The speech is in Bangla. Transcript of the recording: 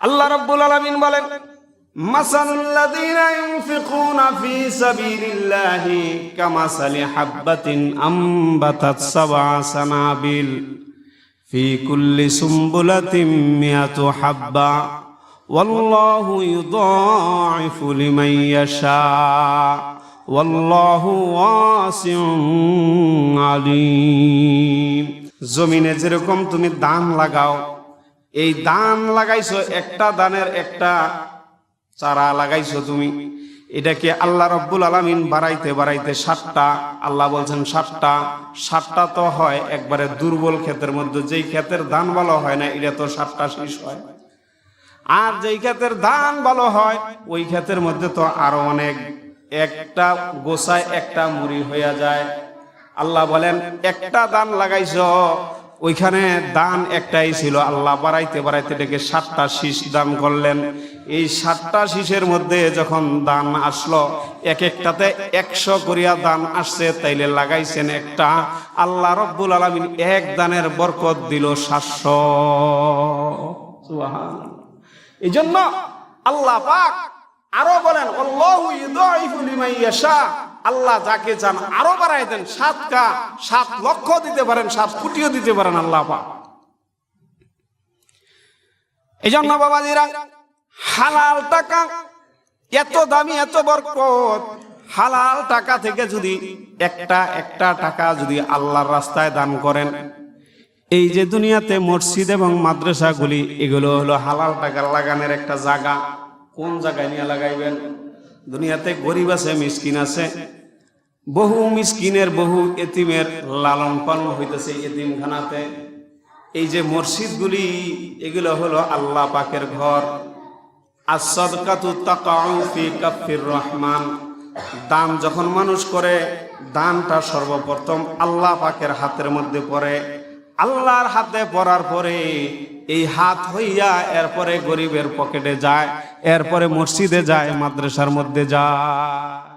আল্লাহ রাব্বুল আলামিন বলেন মাসালুল্লাযীনা ইউনফিকুনা ফী সাবিলিল্লাহি কামাসালি হাববাতিন আমবাতাত সাবআ সানাবিল ফি কুল্লি সুম্বুলাতিন মিয়াতু হাব্বা والله يضاعف لمن يشاء والله واسع عليم জমিনে যেরকম তুমি দান লাগাও এই দান লাগাইছো, একটা দানের একটা চারা লাগাইছো তুমি। এটাকে আল্লাহ রব্বুল আলামিন বাড়াইতে বাড়াইতে সাতটা, আল্লাহ বলছেন সাতটা। সাতটা তো হয় একবারে দুর্বল ক্ষেতের মধ্যে, যেই ক্ষেতের ধান ভালো হয় না, এটা তো সাতটা শেষ হয়। আর যেই ক্ষেতের ধান ভালো হয়, ওই ক্ষেতের মধ্যে তো আরও অনেক। একটা গোসায় একটা মুড়ি হইয়া যায়। আল্লাহ বলেন, একটা দান লাগাইছো ওইখানে দান একটাই ছিল, আল্লাহ বাড়াইতে বাড়াইতে ডেকে সাতটা শীষ দান করলেন। এই সাতটা শীষের মধ্যে যখন দান আসলো, এক একটাতে একশো করিয়া দান আসছে, তাইলে লাগাইছেন একটা। আল্লাহ রব্বুল আলমিন এক দানের বরকত দিল সাতশো। এই জন্য আল্লাহ পাক আরও বলেন আল্লাহু যাকে চান আরও বাড়ায় দেন। সাত কা সাত লক্ষ দিতে পারেন, সাত কোটিও দিতে পারেন আল্লাহ এই জন্য বাবাজিরা, হালাল টাকা এত দামি, এত বরকত, হালাল টাকা থেকে যদি একটা একটা টাকা যদি আল্লাহর রাস্তায় দান করেন, এই যে দুনিয়াতে মসজিদ এবং মাদ্রাসাগুলি, এগুলো হলো হালাল টাকা লাগানোর একটা জায়গা। কোন জায়গায় নিয়ে লাগাইবেন? দুনিয়াতে গরিব আছে, মিসকিন আছে। বহু মিসকিনের, বহু এতিমের লালন পালন হইতেছে এতিমখানাতে। এই যে মসজিদগুলি, এগুলো হলো আল্লাহ পাকের ঘর। রহমান। দান যখন মানুষ করে, দানটা সর্বপ্রথম আল্লাহ পাকের হাতের মধ্যে পড়ে। আল্লাহর হাতে পড়ার পরে এই হাত হইয়া এরপরে গরিবের পকেটে যায় এরপরে মসজিদে যায় মাদ্রাসার মধ্যে যায়।